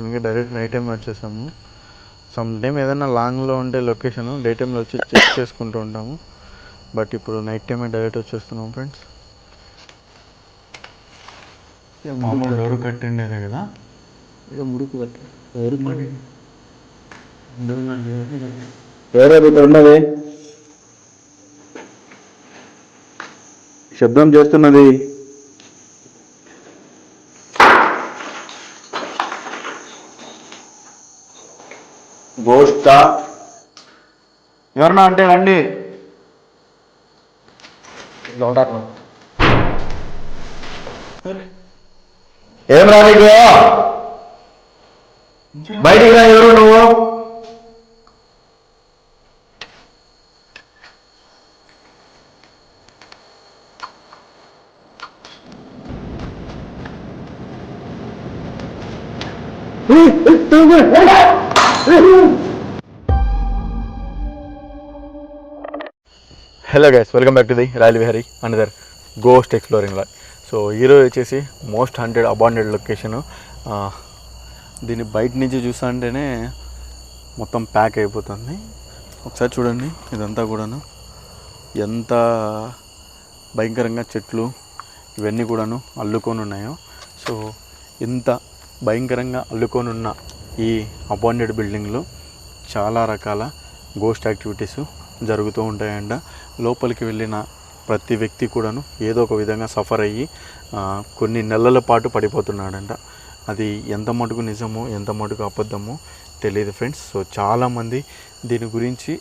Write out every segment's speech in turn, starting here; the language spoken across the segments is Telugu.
లొకేషన్కి డైరెక్ట్ నైట్ టైం వచ్చేసాము. సమ్ టైం ఏదైనా లాంగ్లో ఉంటే లొకేషన్ డే టైంలో వచ్చి చెక్ చేసుకుంటూ ఉంటాము. బట్ ఇప్పుడు నైట్ టైమే డైరెక్ట్ వచ్చేస్తున్నాం ఫ్రెండ్స్ మామూలు డోర్ కట్టిండేదే కదా. ఇక ముడుకు పట్ట ఎవరది ఇక్కడ ఉన్నది? శబ్దం చేస్తున్నది. గోష్ట ఎవరన్నా అంటే రండి. ఏం రా నీకు? బయటికి రా ఎవరు నువ్వు? Hello guys welcome back to the royal Vihari another ghost exploring vlog so ఈరోజు వచ్చేసి మోస్ట్ హండ్రెడ్ అబాండెడ్ లొకేషను దీన్ని బయట నుంచి చూసాంటేనే మొత్తం ప్యాక్ అయిపోతుంది. ఒకసారి చూడండి ఇదంతా కూడాను. ఎంత భయంకరంగా చెట్లు ఇవన్నీ కూడాను అల్లుకొని ఉన్నాయో. సో ఇంత భయంకరంగా అల్లుకొని ఉన్న ఈ అబాండెడ్ బిల్డింగ్లో చాలా రకాల గోస్ట్ యాక్టివిటీస్ జరుగుతూ ఉంటాయంట. లోపలికి వెళ్ళిన ప్రతి వ్యక్తి కూడాను ఏదో ఒక విధంగా సఫర్ అయ్యి కొన్ని నెలల పాటు పడిపోతున్నాడంట. అది ఎంత మటుకు నిజమో ఎంత మటుకు అబద్ధమో తెలియదు ఫ్రెండ్స్. సో చాలామంది దీని గురించి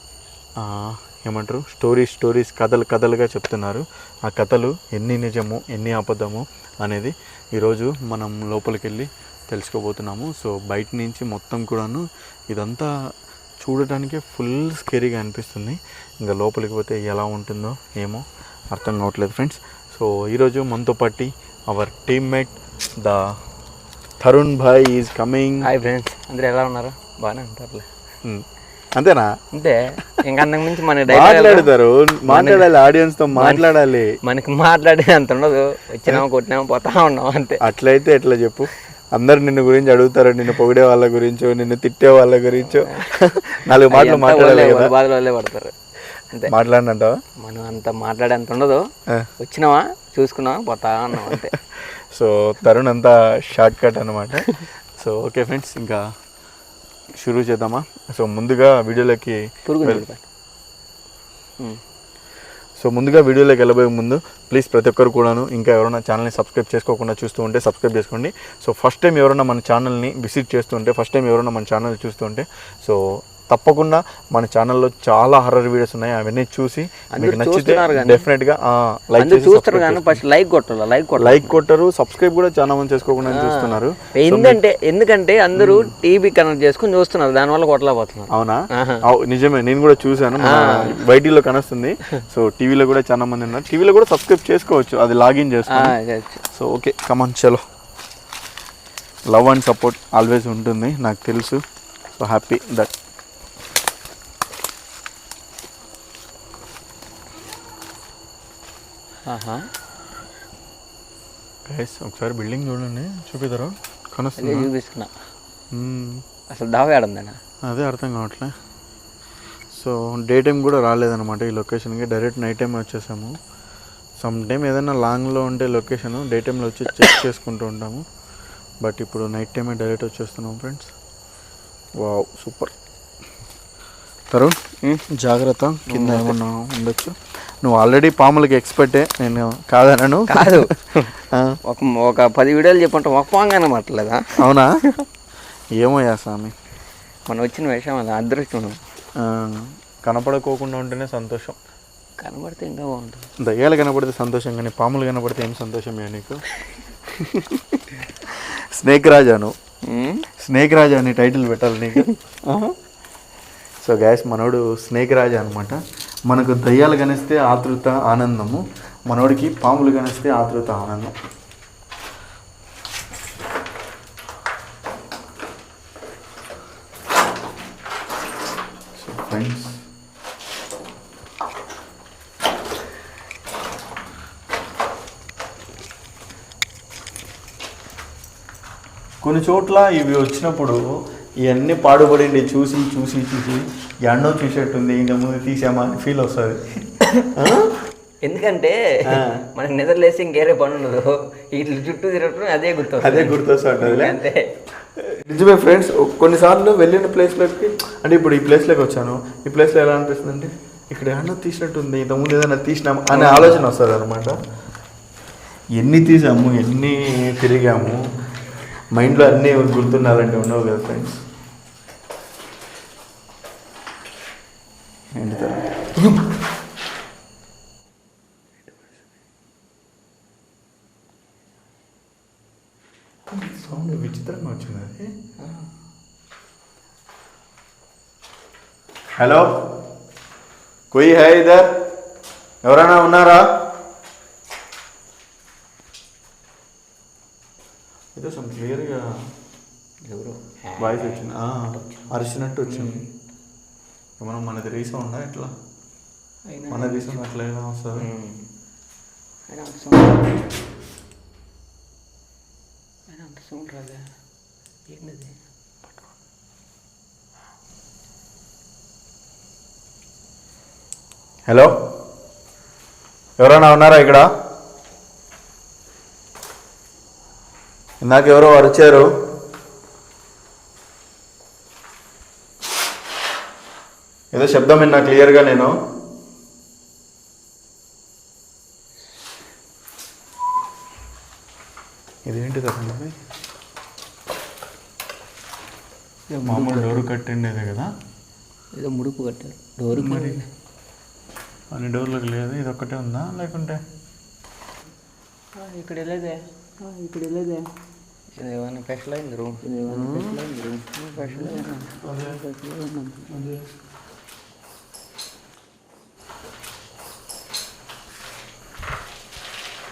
ఏమంటారు స్టోరీస్ స్టోరీస్ కథలు కథలుగా చెప్తున్నారు. ఆ కథలు ఎన్ని నిజమో ఎన్ని అబద్ధమో అనేది ఈరోజు మనం లోపలికి వెళ్ళి తెలుసుకోబోతున్నాము. సో బయట నుంచి మొత్తం కూడాను ఇదంతా చూడటానికి ఫుల్ స్కేరీగా అనిపిస్తుంది. ఇంకా లోపలికి పోతే ఎలా ఉంటుందో ఏమో అర్థం కావట్లేదు ఫ్రెండ్స్ సో ఈరోజు మనతో పాటి our teammate the Tarun Bhai is coming hi friends అందరూ ఎలా ఉన్నారు? బాగానే ఉంటారులే. అంతేనా? అంతే. ఇంకా అంతకు మించి మన మాట్లాడతారు. మాట్లాడాలి ఆడియన్స్తో మాట్లాడాలి. మనకి మాట్లాడే అంత ఉండదు. వచ్చినామా కొట్టినామా పోతా ఉన్నాం అంతే. అట్లయితే ఎట్లా చెప్పు? అందరు నిన్ను గురించి అడుగుతారు నిన్ను పొగిడే వాళ్ళ గురించో నిన్ను తిట్టే వాళ్ళ గురించో. నాలుగు మాటలు మాట్లాడాలి వాళ్ళే- కదా. వాళ్ళ బాధలు వాళ్ళే పడతారు. అంతే. మాట్లాడినంటావా? మనం అంత మాట్లాడే అంత ఉండదు. ఆ. వచ్చినామా చూసుకున్నామా పోతా ఉన్నాం అంతే. సో తరుణ్ అంతా షార్ట్ కట్ అనమాట సో ఓకే ఫ్రెండ్స్ ఇంకా షురూ చేద్దామా? సో ముందుగా వీడియోలోకి సో ముందుగా వీడియోలోకి వెళ్ళబోయే ముందు ప్లీజ్ ప్రతి ఒక్కరు కూడాను ఇంకా ఎవరైనా ఛానల్ని సబ్స్క్రైబ్ చేసుకోకుండా చూస్తూ ఉంటే సబ్స్క్రైబ్ చేసుకోండి. సో ఫస్ట్ టైం ఎవరైనా మన ఛానల్ని విజిట్ చేస్తుంటే ఫస్ట్ టైం ఎవరైనా మన ఛానల్ చూస్తుంటే సో తప్పకుండా మన ఛానల్లో చాలా హర్రర్ వీడియోస్ ఉన్నాయి అవన్నీ చూసి మీకు నచ్చితే కానీ. డెఫినెట్గా లైక్ చూస్తారు కానీ ఫస్ట్ లైక్ కొట్టాలి లైక్ కొట్టాలి? లైక్ కొట్టరు సబ్స్క్రైబ్ కూడా చాలా మంది చేసుకోకుండా చూస్తున్నారు. ఎందుకంటే ఎందుకంటే అందరూ టీవీ కనెక్ట్ చేసుకుని చూస్తున్నారు దానివల్ల కొట్టలేకపోతున్నారు. అవునా? నిజమే నేను కూడా చూశాను వైటీలో కనొస్తుంది. సో టీవీలో కూడా చాలా మంది ఉన్నారు. టీవీలో కూడా సబ్స్క్రైబ్ చేసుకోవచ్చు అది లాగిన్ చేయొచ్చు. సో ఓకే కమాన్ చలో లవ్ అండ్ సపోర్ట్ ఆల్వేస్ ఉంటుంది నాకు తెలుసు. సో హ్యాపీ దట్ గైస్ ఒకసారి బిల్డింగ్ చూడండి చూపిద్దరు? కనొస్తుంది? చూపిస్తున్నా. అసలు ఆడుందనా అదే అర్థం కావట్లే. సో డే టైం కూడా రాలేదన్నమాట ఈ లొకేషన్కి డైరెక్ట్ నైట్ టైం వచ్చేసాము. సమ్ టైం ఏదైనా లాంగ్లో ఉంటే లొకేషన్ డే టైంలో వచ్చి చెక్ చేసుకుంటూ ఉంటాము. బట్ ఇప్పుడు నైట్ టైమే డైరెక్ట్ వచ్చేస్తున్నాం ఫ్రెండ్స్ వావ్ సూపర్ తరుణ్ జాగ్రత్త. కింద ఏమన్నా ఉండొచ్చు? నువ్వు ఆల్రెడీ పాములకి ఎక్స్పర్టే నేను కాదనను. కాదు. ఒక ఒక పది వీడియోలు చెప్పుంటే ఒక పాంగానే మాట్లాడలేదా? అవునా? ఏమోయా స్వామి? మనం వచ్చిన విషయం అది అదృష్టం. కనపడకోకుండా ఉంటేనే సంతోషం. కనబడితే ఇంకా బాగుంటుంది. దయ్యాలు కనపడితే సంతోషం కానీ పాములు కనపడితే ఏం సంతోషమే నీకు? స్నేక్ రాజాను. స్నేక్ రాజా అని టైటిల్ పెట్టాలి నీకు. సో గ్యాస్ మనోడు స్నేక్ రాజా అనమాట మనకు దయ్యాలు కనిస్తే ఆతృత ఆనందము మనోడికి పాములు కనిస్తే ఆతృత ఆనందం. సో ఫ్రెండ్స్ కొన్ని చోట్ల ఇవి వచ్చినప్పుడు ఇవన్నీ పాడుపడింది చూసి చూసి చూసి ఎండో చూసేట్టుంది ఇంకా ముందు తీసామా అని ఫీల్ వస్తుంది. ఎందుకంటే. మనకి నిద్రలేసి ఇంకేరే పని ఉండదు ఇట్లా చుట్టూ తిరగటం అదే గుర్తు అదే గుర్తొస్తుంటుంది అంతే. నిజమే ఫ్రెండ్స్ కొన్నిసార్లు వెళ్ళిన ప్లేస్లోకి అంటే ఇప్పుడు ఈ ప్లేస్లోకి వచ్చాను. ఈ ప్లేస్లో ఎలా అనిపిస్తుంది అంటే ఇక్కడ ఏమన్నా తీసినట్టుంది ఇంతకుముందు ఏదైనా తీసినాము అనే ఆలోచన వస్తుంది అనమాట ఎన్ని తీసాము ఎన్ని తిరిగాము మైండ్లో అన్నీ గుర్తుండాలంటే ఉండవు కదా ఫ్రెండ్స్ తర్వాత? సౌండ్ విచిత్రంగా హలో? కొయ్యి హై ఇదర్? ఎవరైనా ఉన్నారా? ఏదో సమ్ క్లియర్గా ఎవరు? వాయిస్ వచ్చింది. ఆ, అరిచినట్టు వచ్చింది. ఏమన్నా మనది రీసౌండా ఎట్లా? మన రీసౌండ్ అట్లా ఎలా వస్తుంది? అయినా అంత సౌండ్ అయినా అంత సౌండ్ రాదా. ఏంటది? హలో? ఎవరైనా ఉన్నారా ఇక్కడ? ఇందాక ఎవరో అరిచారు ఏదో శబ్దం విన్నా క్లియర్గా నేను. ఇదేంటి కదండి మామూలు డోరు కట్టిండేదే కదా. ఏదో ముడుపు కట్టారు. డోర్ మరి అన్ని డోర్లకు లేదు ఇది ఒక్కటే ఉందా లేకుంటే? ఇక్కడ వెళ్ళేదే. ఇక్కడ వెళ్ళేదే. ఏమైనా స్పెషల్ అయింది రూమ్? స్పెషల్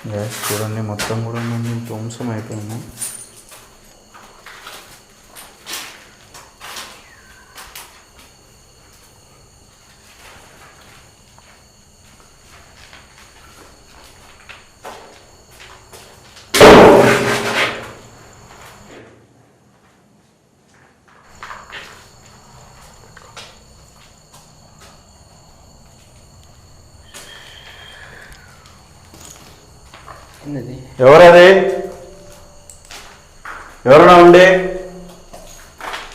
గ్యాస్ చూడండి మొత్తం కూడా మేము ధ్వంసం అయిపోయింది ఏంటది ఎవరది? ఎవరైనా ఉండి?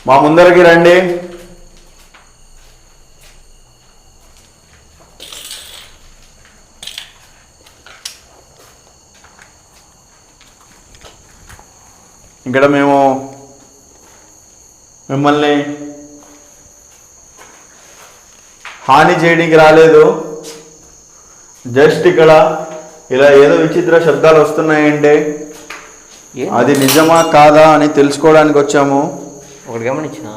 మా ముందరికి రండి. ఇక్కడ మేము మిమ్మల్ని హాని చేయడానికి రాలేదు. జస్ట్ ఇక్కడ ఇలా ఏదో విచిత్ర శబ్దాలు వస్తున్నాయండి అది నిజమా కాదా అని తెలుసుకోవడానికి వచ్చాము. ఒకటి గమనించిన?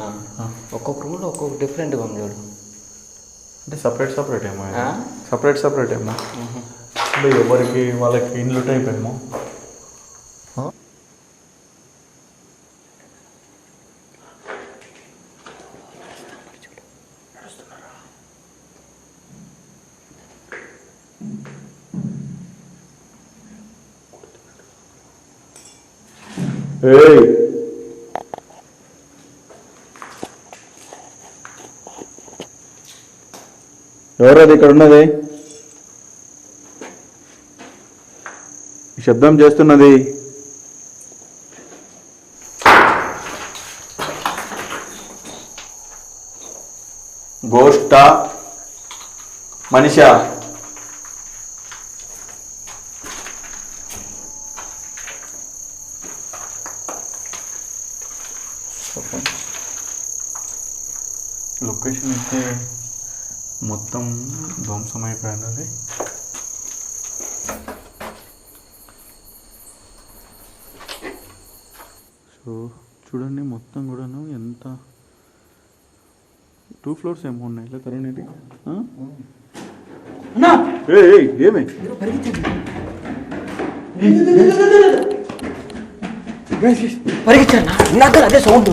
ఒక్కొక్క రూమ్లో ఒక్కొక్క డిఫరెంట్గా ఉంది చూడు. అంటే సపరేట్ సపరేట్ ఏమో? సపరేట్ సపరేట్ ఏమో. ఎవరికి వాళ్ళకి ఇండ్లు టైప్ ఏమో ఏయ్. ఎవరది ఇక్కడ ఉన్నది? శబ్దం చేస్తున్నది. గోష్ట మనిషా. లొకేషన్ అయితే మొత్తం ధ్వంసం అయిపోయినది సో చూడండి మొత్తం కూడాను ఎంత టూ ఫ్లోర్స్ ఏమో ఉన్నాయి ఇలా తరుణ్ ఇది. ఆ? ఏయ్, ఏయ్, ఏమి? పరిగెత్తాడు నాకు అదే సౌండ్.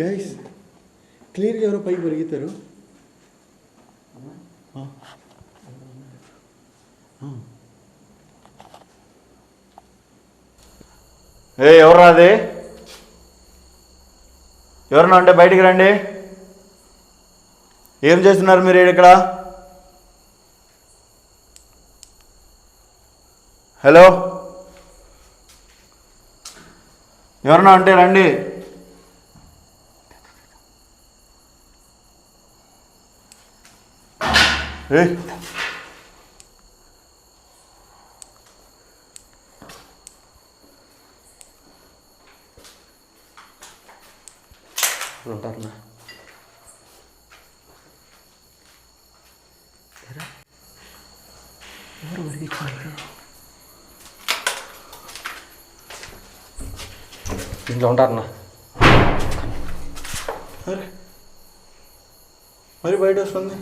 గైస్ క్లియర్గా ఎవరో పైకి పరిగెత్తారు. ఏ ఎవరు రాదే ఎవరన్నా ఉంటే బయటికి రండి. ఏం చేస్తున్నారు మీరు ఇక్కడ? హలో? ఎవరన్నా అంటే రండి. ఏ? ఎవరు పరిగెత్తారు ఇంట్లో ఉంటారన్నా అరే మరి బయట వస్తుంది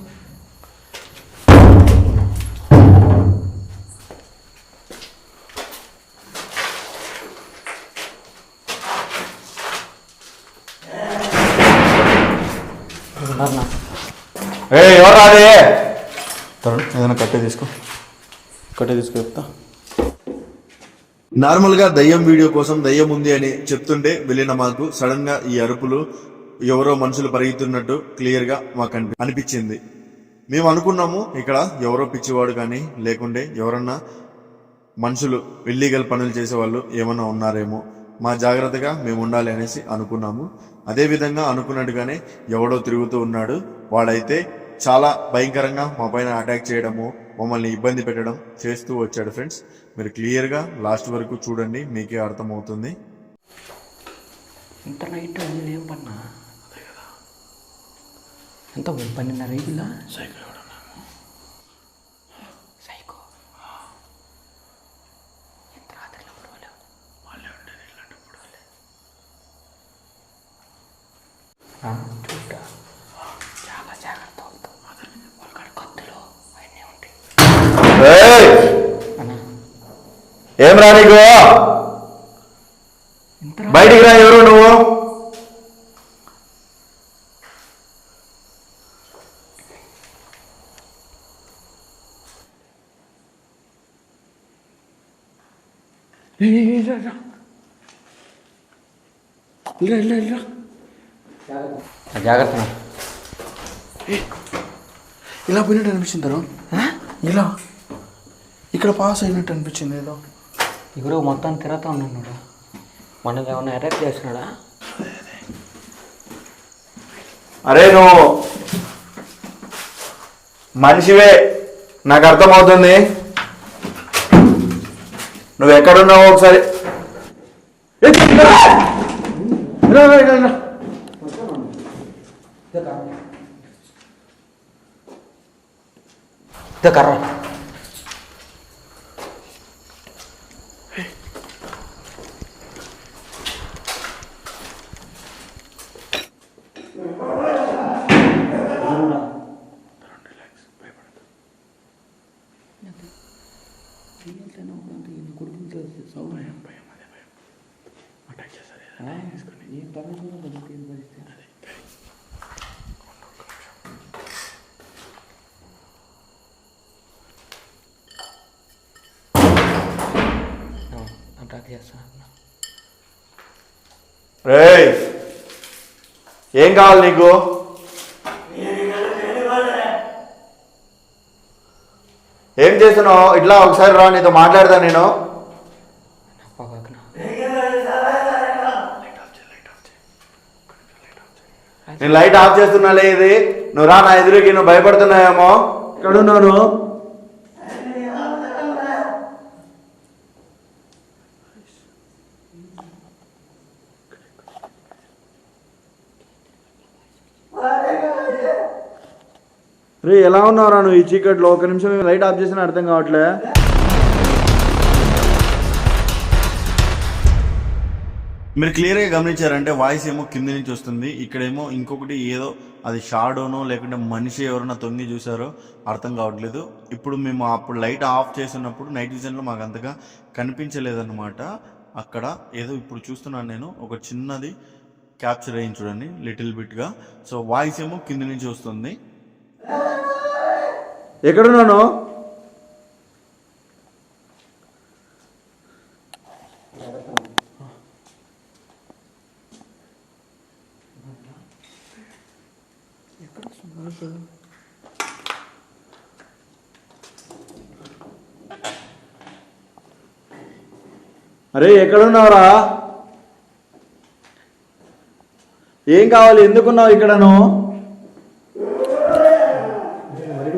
ఏ ఎవరు రాదే? తరుణ్ ఏదైనా కట్టే తీసుకో. ఇక్కడే తీసుకు చెప్తా నార్మల్గా దయ్యం వీడియో కోసం దయ్యం ఉంది అని చెప్తుంటే వెళ్ళిన మాకు సడన్గా ఈ అరుపులు ఎవరో మనుషులు పరిగెత్తున్నట్టు క్లియర్గా మాకు అనిపి- అనిపించింది. మేము అనుకున్నాము ఇక్కడ ఎవరో పిచ్చివాడు కానీ లేకుంటే ఎవరన్నా మనుషులు ఇల్లీగల్ పనులు చేసే వాళ్ళు ఏమన్నా ఉన్నారేమో మా జాగ్రత్తగా మేము ఉండాలి అనేసి అనుకున్నాము. అదే విధంగా అనుకున్నట్టుగానే ఎవడో తిరుగుతూ ఉన్నాడు. వాడైతే చాలా భయంకరంగా మా పైన అటాక్ చేయడము మమ్మల్ని ఇబ్బంది పెట్టడం చేస్తూ వచ్చాడు ఫ్రెండ్స్. మీరు క్లియర్గా లాస్ట్ వరకు చూడండి మీకే అర్థమవుతుంది. ఇంత నైట్ ఏం పన్నా? ఎంత పన్నెండున్నర అయిపోయిందా సైకో ఎంత ఏం రా నీకు? బయటికి రా ఎవరు నువ్వు? జాగ్రత్త ఇలా పోయినట్టు అనిపించింది తరుణ్ ఇలా. ఇక్కడ పాస్ అయినట్టు అనిపించింది ఏదో. ఇప్పుడు మొత్తం తిరగతా ఉన్నాడు మనల్ని ఏమన్నా అటాక్ చేస్తున్నాడా అరే నువ్వు మనిషివే నాకు అర్థమవుతుంది నువ్వు ఎక్కడున్నావు ఒకసారి ఇదే కర్ర ఏం కావాలి నీకు? ఏం చేస్తున్నావు? ఇట్లా ఒకసారి రా నీతో మాట్లాడతా నేను. నేను లైట్ ఆఫ్ చేస్తున్నా ఇది. నువ్వు రా నా ఎదురుకి నువ్వు భయపడుతున్నావేమో. ఎక్కడున్నాను రే ఎలా ఉన్నారా నువ్వు ఈ చీకట్లో? ఒక నిమిషం లైట్ ఆఫ్ చేసినా అర్థం కావట్లే. మీరు క్లియర్గా గమనించారంటే వాయిస్ ఏమో కింద నుంచి వస్తుంది. ఇక్కడేమో ఇంకొకటి ఏదో అది షాడోనో లేకుంటే మనిషి ఎవరైనా తొంగి చూసారో అర్థం కావట్లేదు. ఇప్పుడు మేము అప్పుడు లైట్ ఆఫ్ చేసినప్పుడు నైట్ విజన్లో మాకు అంతగా కనిపించలేదన్నమాట. అక్కడ ఏదో ఇప్పుడు చూస్తున్నాను నేను ఒక చిన్నది క్యాప్చర్ అయ్యింది చూడండి లిటిల్ బిట్గా. సో వాయిస్ ఏమో కింద నుంచి వస్తుంది. ఎక్కడున్నాను? అరే ఎక్కడున్నావురా? ఏం కావాలి? ఎందుకున్నావు ఇక్కడను?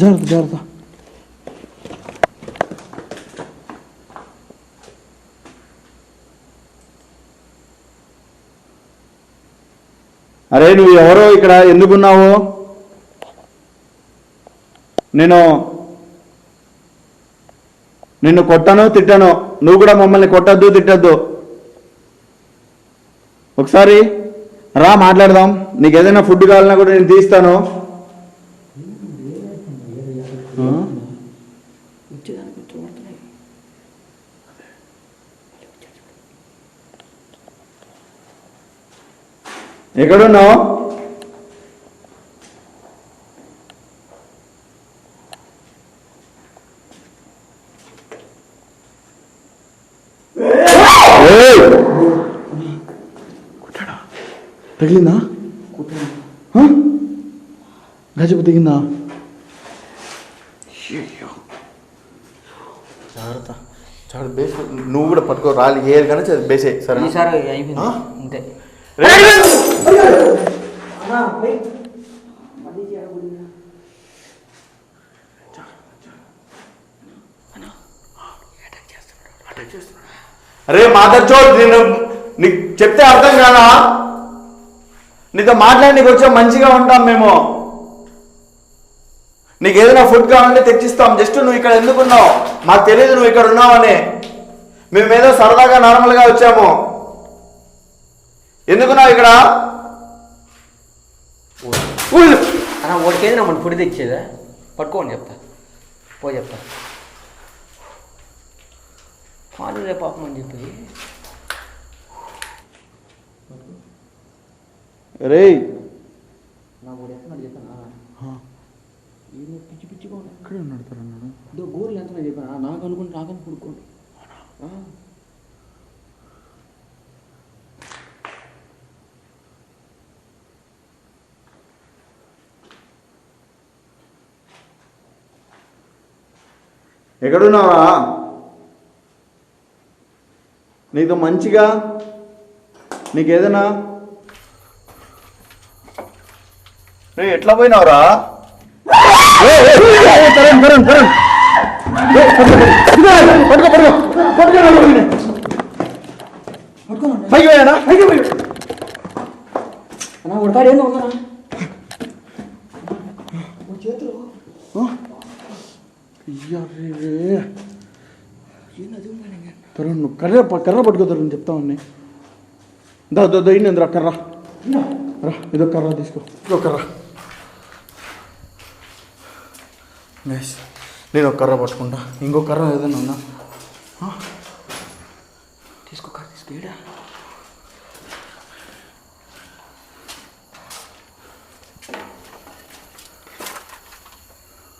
జాగ్రత్త జాగ్రత్త అరే నువ్వు ఎవరో ఇక్కడ ఎందుకున్నావు నేను నిన్ను కొట్టను తిట్టను. నువ్వు కూడా మమ్మల్ని కొట్టద్దు తిట్టద్దు. ఒకసారి రా మాట్లాడదాం. నీకు ఏదైనా ఫుడ్ కావాలన్నా కూడా నేను తీస్తాను. ఎక్కడున్నావు ఏయ్! తగిలిందా? గజపు దిగిందా జాగ్రత్త. జాగ్రత్త బేస్ నువ్వు కూడా పట్టుకో రాలి. ఏది కానీ బేసే సరే ఈసారి అయిపోయింది. అంతే. అరే మాదర్చో నేను నీకు చెప్తే అర్థం కాదా? నీతో మాట్లాడి వచ్చా మంచిగా ఉంటాం మేము. నీకు ఏదైనా ఫుడ్ కావాలంటే తెచ్చిస్తాం. జస్ట్ నువ్వు ఇక్కడ ఎందుకున్నావు? మాకు తెలియదు నువ్వు ఇక్కడ ఉన్నావని. మేము ఏదో సరదాగా నార్మల్గా వచ్చాము. ఎందుకున్నావు ఇక్కడ. అన్న నా మన పొడి తెచ్చేదా? పట్టుకోండి చెప్తా. పో చెప్తా. పాలు రే పాపం అని చెప్పి. ఈయన పిచ్చి పిచ్చిగా ఇక్కడే ఉన్నాడు తరు అన్నాడు. ఇదో గోర్లు ఎంత చెప్పానా. నాకు అనుకుంటే నాకని పుడుకోండి. ఎక్కడున్నావా నీతో మంచిగా నీకు ఏదైనా రే ఎట్లా పోయినావురా? పైకి పోయాడా? పైకి పోయాడు. అన్న ఉడతాడు ఏందో ఉందన్నా? చేతులు. తరుణ్ నువ్వు కర్ర ప- కర్ర పట్టుకో తరుణ్ చెప్తా ఉన్నాయి దా దా దా ఇంద్ర కర్ర. రా ఇదో కర్ర తీసుకో. ఇదో కర్ర. నైస్ నేను ఒక కర్ర పట్టుకుంటా. ఇంకో కర్ర ఏదైనా ఉందా? తీసుకో తీసుకో ఈడ.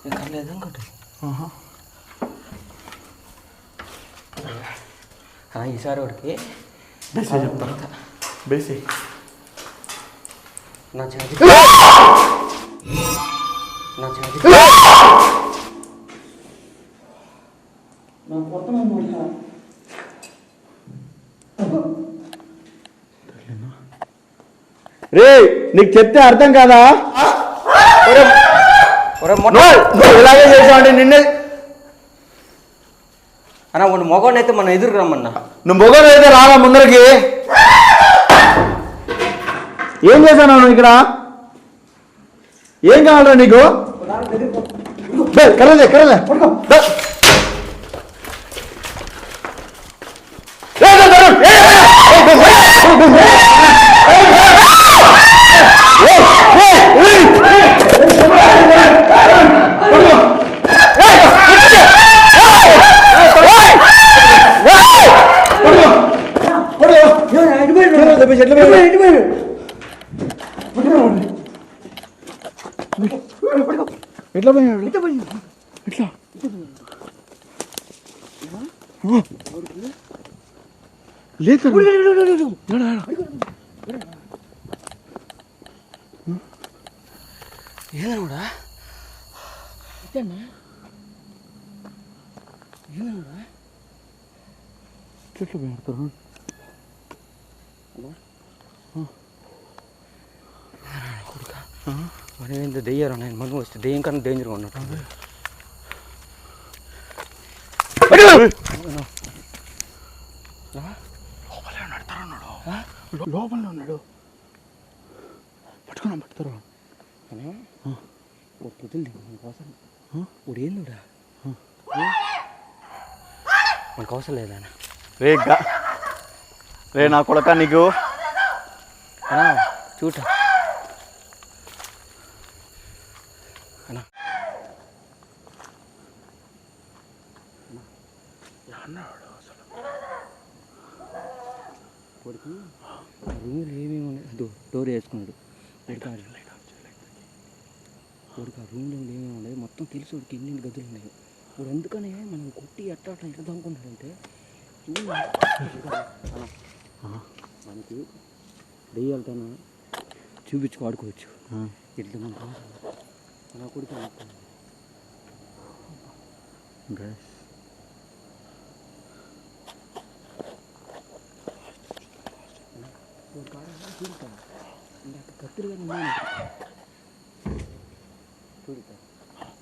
ఇక్కడ లేదు ఇంకోటి. ఈసారి ఒకటికి బేసే చెప్తా. బేసే. నా ఛార్జ్ రే నీకు చెప్తే అర్థం కాదా? ఇలాగే చేసావంటే నిన్నే అన్న వాడు మగవాడిని అయితే మనం ఎదురు రమ్మన్నా. నువ్వు మొగలు అయితే రాలా ముందరికి? ఏం చేశాను ఇక్కడ? ఏం కావాలరా నీకు బే, కర్రలే కర్రలే బే. ఏ, ఏ, ఏ, ఏ, ఏ, ఏ, ఎట్లా పోయినాడు ఎట్లా లేదు ఏదన్నా చెట్లు పోయినాడు మనం ఎంత దెయ్యారు నేను మనం వస్తే దెయ్యం కన్నా డేంజర్గా ఉన్నాడు లోపల ఉన్నాడు పట్టుకున్నా పట్టుతారు ఒక పొద్దులు మన కోసం ఇప్పుడు ఏందిరా మనకు అవసరం లేదా రే రే నా కొడక నీకు. చూడ అన్నా కొడుకు రూమ్లో ఏమేమి ఉన్నాయి అదో డోర్ వేసుకున్నాడు కొడుకు కొడుకు ఆ రూమ్లో ఏమేమి ఉన్నాయి మొత్తం తెలుసు వాడికి ఎన్ని గదులు ఉన్నాయి. ఇప్పుడు ఎందుకనే మనం కొట్టి అట్లా అట్లా ఇట్లా దమ్ముకుంటాడంటే మనకి దెయ్యాలతో చూపించుకు ఆడుకోవచ్చు. ఇట్లా మన నా కొడుకు. ఒక కాడ చూడుతా. ఇందాక కత్తిరిగా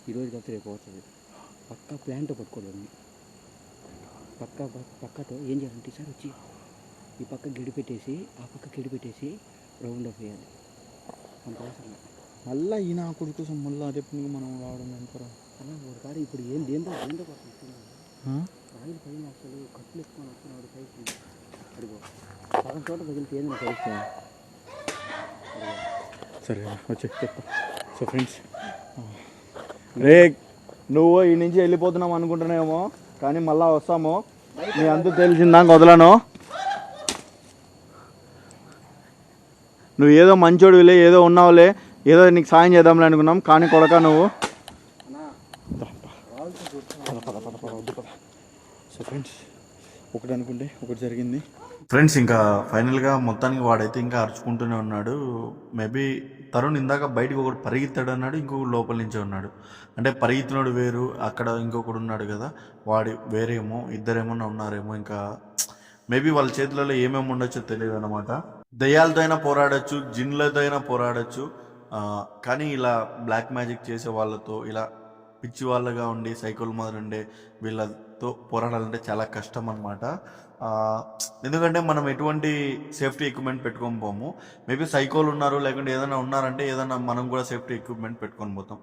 ఈరోజు కత్తి రేపు వస్తుంది పక్క ప్లాన్తో పట్టుకోలేదు పక్క పక్కతో ఏం చేయాలంటే సార్ వచ్చి ఈ పక్క గిడి పెట్టేసి ఆ పక్క గిడి పెట్టేసి రౌండ్ ఆఫ్ వేయాలి అంత అవసరం మళ్ళీ మళ్ళా ఈ నా కొడుకు కోసం మళ్ళీ రేపు నీకు మనం రావడం ఎంతరా అలా ఒక కాడ ఇప్పుడు ఏం దేంతో దేంతో కోసం రాయిల పైన అసలు కట్లు ఎక్కువ వస్తున్నాడు పైకి అడుగు సగం చోట తగిలితే ఏంది పరిస్థితి సరే వచ్చి చెప్తా సో ఫ్రెండ్స్ రే నువ్వు ఈ నుంచి వెళ్ళిపోతున్నాం అనుకుంటున్నావేమో కానీ మళ్ళా వస్తాము. నీ అంత తెలిసిందాక వదలను. నువ్వు ఏదో మంచోడులే ఏదో ఉన్నావులే ఏదో నీకు సాయం చేద్దాంలే అనుకున్నాం కానీ కొడక నువ్వు. సో ఫ్రెండ్స్ ఒకటి అనుకుంటే ఒకటి జరిగింది. ఫ్రెండ్స్ ఇంకా ఫైనల్గా మొత్తానికి వాడైతే ఇంకా అరుచుకుంటూనే ఉన్నాడు. మేబీ తరుణ్ ఇందాక బయటకు ఒకటి పరిగెత్తాడు అన్నాడు ఇంకొకటి లోపల నుంచే ఉన్నాడు. అంటే పరిగెత్తినోడు వేరు అక్కడ ఇంకొకడు ఉన్నాడు కదా. వాడి వేరేమో ఇద్దరేమన్నా ఉన్నారేమో ఇంకా మేబీ వాళ్ళ చేతులలో ఏమేమి ఉండొచ్చో తెలియదు అనమాట దయ్యాలతో అయినా పోరాడచ్చు జిన్లతో అయినా పోరాడచ్చు. కానీ ఇలా బ్లాక్ మ్యాజిక్ చేసే వాళ్ళతో ఇలా పిచ్చి వాళ్ళగా ఉండి సైకిల్ మాదిరి ఉండే వీళ్ళతో పోరాడాలంటే చాలా కష్టం అనమాట ఎందుకంటే మనం ఎటువంటి సేఫ్టీ ఎక్విప్మెంట్ పెట్టుకొని పోము. మేబీ సైకోలు ఉన్నారు లేకుంటే ఏదైనా ఉన్నారంటే ఏదైనా మనం కూడా సేఫ్టీ ఎక్విప్మెంట్ పెట్టుకొని పోతాం.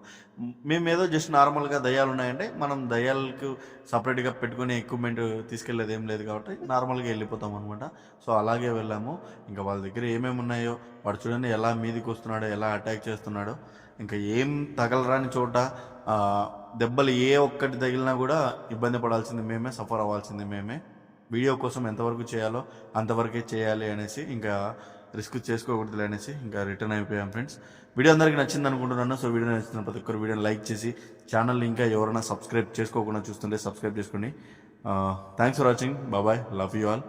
మేము ఏదో జస్ట్ నార్మల్గా దయ్యాలు ఉన్నాయంటే మనం దయ్యాలకు సపరేట్గా పెట్టుకునే ఎక్విప్మెంట్ తీసుకెళ్ళేది ఏం లేదు కాబట్టి నార్మల్గా వెళ్ళిపోతాం అనమాట సో అలాగే వెళ్ళాము. ఇంకా వాళ్ళ దగ్గర ఏమేమి ఉన్నాయో వాడు చూడండి ఎలా మీదికి వస్తున్నాడో ఎలా అటాక్ చేస్తున్నాడో ఇంకా ఏం తగలరాని చోట దెబ్బలు ఏ ఒక్కటి తగిలినా కూడా ఇబ్బంది పడాల్సింది మేమే సఫర్ అవ్వాల్సింది మేమే. వీడియో కోసం ఎంతవరకు చేయాలో అంతవరకే చేయాలి అనేసి ఇంకా రిస్క్ చేసుకోకూడదు అనేసి ఇంకా రిటర్న్ అయిపోయాం ఫ్రెండ్స్. వీడియో అందరికీ నచ్చింది అనుకుంటున్నాను. సో వీడియో నచ్చిన ప్రతి ఒక్కరు వీడియోని లైక్ చేసి ఛానల్ ఇంకా ఎవరైనా సబ్స్క్రైబ్ చేసుకోకుండా చూస్తుంటే సబ్స్క్రైబ్ చేసుకోండి. థ్యాంక్స్ ఫర్ వాచింగ్ బాబాయ్ లవ్ యూ ఆల్